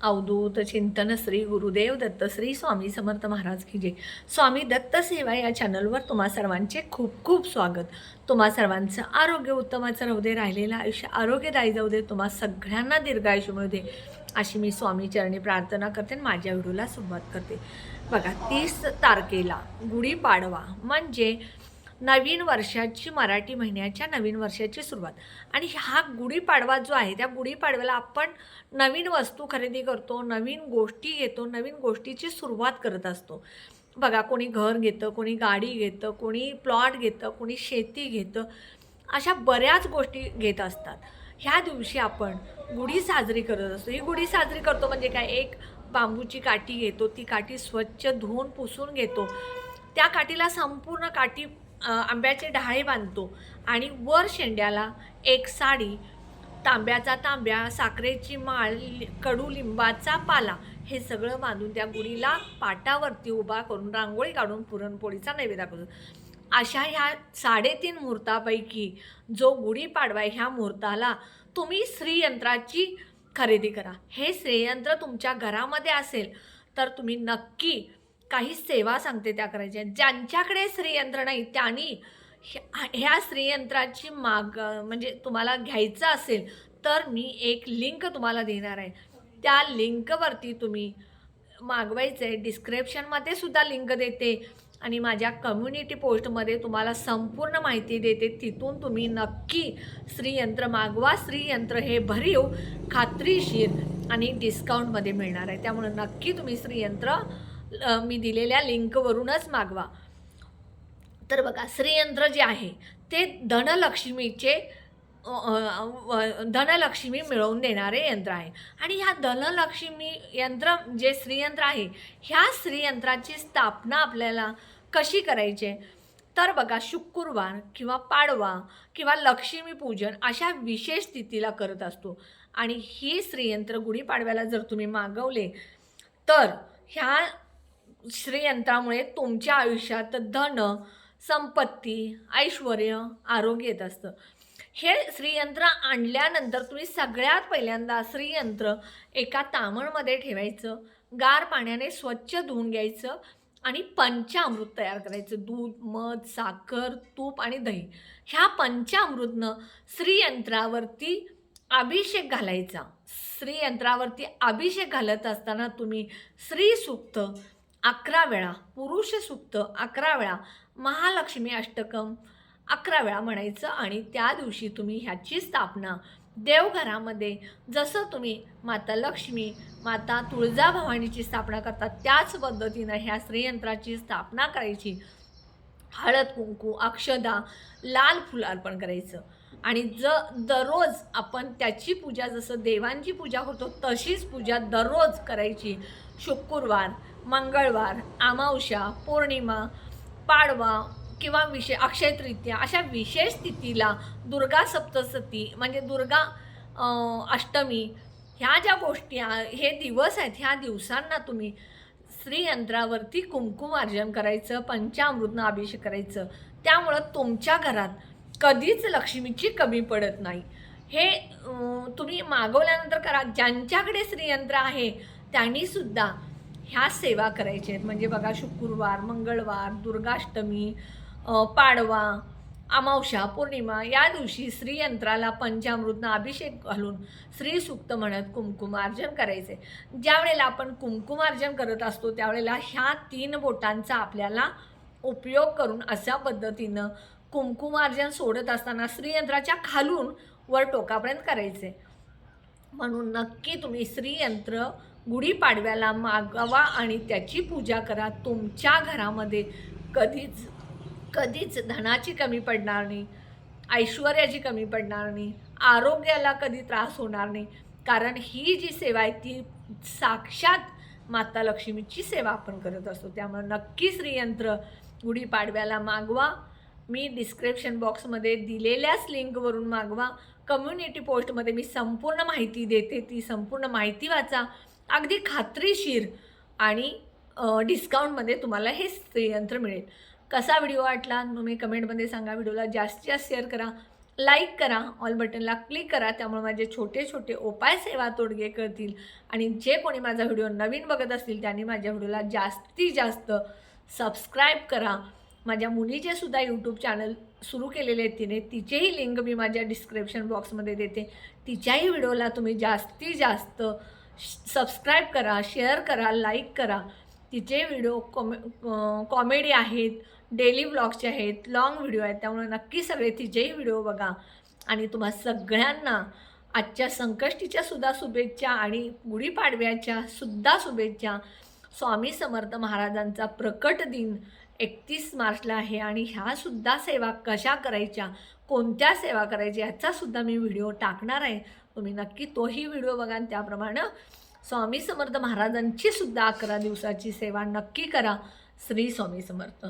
अवधूत चिंतन श्री गुरुदेव दत्त श्री स्वामी समर्थ महाराज की जय. स्वामी दत्त सेवा या चॅनलवर तुम्हा सर्वांचे खूप खूप स्वागत. तुम्हा सर्वांचं आरोग्य उत्तमाचं राहू दे राहिलेलं आयुष्य आरोग्यदायी जाऊ दे तुम्हा सगळ्यांना दीर्घायुष्य मिळू दे अशी मी स्वामी चरणी प्रार्थना करते आणि माझ्या व्हिडिओला सुरुवात करते. बघा तीस तारखेला गुढीपाडवा म्हणजे नवीन वर्षाची मराठी महिन्याच्या नवीन वर्षाची सुरुवात. आणि हा गुढीपाडवा जो आहे त्या गुढीपाडव्याला आपण नवीन वस्तू खरेदी करतो नवीन गोष्टी घेतो नवीन गोष्टीची सुरुवात करत असतो. बघा कोणी घर घेतं कोणी गाडी घेतं कोणी प्लॉट घेतं कोणी शेती घेतं अशा बऱ्याच गोष्टी घेत असतात. ह्या दिवशी आपण गुढी साजरी करत असतो. ही गुढी साजरी करतो म्हणजे काय? एक बांबूची काठी घेतो ती काठी स्वच्छ धुवून पुसून घेतो. त्या काठीला संपूर्ण काठी आंब्याचे डहाळे बांधतो आणि वर शेंड्याला एक साडी तांब्याचा तांब्या साखरेची माळ कडुलिंबाचा पाला हे सगळं बांधून त्या गुढीला पाटावरती उभा करून रांगोळी काढून पुरणपोळीचा नैवेद्य करतो अशा ह्या साडेतीन मुहूर्तापैकी जो गुढीपाडवा आहे ह्या मुहूर्ताला तुम्ही श्रीयंत्राची खरेदी करा. हे श्रेयंत्र तुमच्या घरामध्ये असेल तर तुम्ही नक्की काही सेवा सांगते त्या करायच्या ज्यांच्याकडे श्रीयंत्र नाही त्यांनी ह्या- ह्या श्रीयंत्राची माग म्हणजे तुम्हाला घ्यायचं असेल तर मी एक लिंक तुम्हाला देणार आहे. त्या लिंकवरती तुम्ही मागवायचं आहे डिस्क्रिप्शनमध्ये सुद्धा लिंक देते. आणि माझ्या कम्युनिटी पोस्टमध्ये तुम्हाला संपूर्ण माहिती देते. तिथून तुम्ही नक्की श्रीयंत्र मागवा. श्रीयंत्र हे भरीव खात्रीशीर आणि डिस्काउंटमध्ये मिळणार आहे. त्यामुळे नक्की तुम्ही श्रीयंत्र मी दिलेल्या लिंकवरूनच मागवा. तर बघा श्रीयंत्र जे आहे ते धनलक्ष्मीचे धनलक्ष्मी मिळवून देणारे यंत्र आहे. आणि ह्या धनलक्ष्मी यंत्र जे श्रीयंत्र आहे ह्या श्रीयंत्राची स्थापना आपल्याला कशी करायची? आहे तर बघा शुक्रवार किंवा पाडवा किंवा लक्ष्मीपूजन अशा विशेष तिथीला करत असतो. आणि ही श्रीयंत्र गुढीपाडव्याला जर तुम्ही मागवले तर ह्या श्रीयंत्रामुळे तुमच्या आयुष्यात धन संपत्ती ऐश्वर आरोग्य येत असतं. हे श्रीयंत्र आणल्यानंतर तुम्ही सगळ्यात पहिल्यांदा श्रीयंत्र एका तामणमध्ये ठेवायचं गार पाण्याने स्वच्छ धुवून घ्यायचं आणि पंचामृत तयार करायचं. दूध मध साखर तूप आणि दही. ह्या पंचामृतनं श्रीयंत्रावरती अभिषेक घालायचा. श्रीयंत्रावरती अभिषेक घालत असताना तुम्ही श्रीसूक्त अकरा वेळा पुरुष सुक्त अकरा वेळा महालक्ष्मी अष्टकम अकरा वेळा म्हणायचं आणि त्या दिवशी तुम्ही ह्याची स्थापना. देवघरामध्ये जसं तुम्ही माता लक्ष्मी माता तुळजाभवानीची स्थापना करता त्याच पद्धतीनं ह्या श्रीयंत्राची स्थापना करायची. हळद कुंकू अक्षदा लाल फुल अर्पण करायचं. आणि ज दररोज आपण त्याची पूजा जसं देवांची पूजा करतो तशीच पूजा दररोज करायची. शुक्रवार मंगळवार अमावस्या पौर्णिमा पाडवा किंवा विशे अक्षय तृतीया अशा विशेष तिथीला दुर्गा सप्तसती म्हणजे दुर्गा अष्टमी ह्या ज्या गोष्टी हे दिवस आहेत ह्या दिवसांना तुम्ही श्रीयंत्रावरती कुंकुमार्जन करायचं पंचामृतनं अभिषेक करायचं. त्यामुळं तुमच्या घरात कधीच लक्ष्मीची कमी पडत नाही. हे तुम्ही मागवल्यानंतर करा. ज्यांच्याकडे श्रीयंत्र आहे त्यांनीसुद्धा ह्या सेवा करायच्या आहेत. म्हणजे बघा शुक्रवार मंगळवार दुर्गाष्टमी पाडवा अमावस्या पौर्णिमा या दिवशी श्रीयंत्राला पंचामृतनं अभिषेक घालून श्रीसूक्त म्हणत कुंकुमार्जन करायचे. ज्या वेळेला आपण कुंकुमार्जन करत असतो त्यावेळेला ह्या तीन बोटांचा आपल्याला उपयोग करून अशा पद्धतीनं कुंकुमार्जन सोडत असताना श्रीयंत्राच्या खालून वर टोकापर्यंत करायचे. म्हणून नक्की तुम्ही श्रीयंत्र गुढीपाडव्याला मागवा आणि त्याची पूजा करा. तुमच्या घरामध्ये कधीच कधीच धनाची कमी पडणार नाही ऐश्वर्याची कमी पडणार नाही आरोग्याला कधी त्रास होणार नाही. कारण ही जी सेवा आहे ती साक्षात माता लक्ष्मीची सेवा आपण करत असतो. त्यामुळे नक्की श्रीयंत्र गुढीपाडव्याला मागवा. मी डिस्क्रिप्शन बॉक्समध्ये दिलेल्याच लिंकवरून मागवा. कम्युनिटी पोस्टमध्ये मी संपूर्ण माहिती देते. ती संपूर्ण माहिती वाचा. अगदी खात्रीशीर आणि डिस्काउंटमध्ये तुम्हाला हे श्रीयंत्र मिळेल. कसा व्हिडिओ वाटला? तुम्ही कमेंटमध्ये सांगा. व्हिडिओला जास्तीत जास्त शेअर करा. लाईक करा. ऑल बटनला क्लिक करा. त्यामुळे माझे छोटे छोटे उपाय सेवा तोडगे कळतील आणि जे कोणी माझा व्हिडिओ नवीन बघत असतील त्यांनी माझ्या व्हिडिओला जास्तीत जास्त सबस्क्राईब करा. माझ्या मुलीचे सुद्धा यूट्यूब चॅनल सुरू केलेले आहेत तिने. तिचेही लिंक मी माझ्या डिस्क्रिप्शन बॉक्समध्ये देते. तिच्याही व्हिडिओला तुम्ही जास्तीत जास्त सबस्क्राईब करा शेअर करा लाईक करा. तिचे व्हिडिओ कॉमे कॉमेडी आहेत डेली ब्लॉगचे आहेत लॉंग व्हिडिओ आहेत त्यामुळे नक्की सगळे तिचेही व्हिडिओ बघा. आणि तुम्हा सगळ्यांना आजच्या संकष्टीच्या सुद्धा शुभेच्छा आणि गुढीपाडव्याच्या सुद्धा शुभेच्छा. स्वामी समर्थ महाराजांचा प्रकट दिन एकतीस मार्चला आहे आणि ह्यासुद्धा सेवा कशा करायच्या कोणत्या सेवा करायच्या याचासुद्धा मी व्हिडिओ टाकणार आहे. तुम्ही नक्की तोही व्हिडिओ बघा आणि त्याप्रमाणे स्वामी समर्थ महाराजांची सुद्धा अकरा दिवसाची सेवा नक्की करा. श्री स्वामी समर्थ.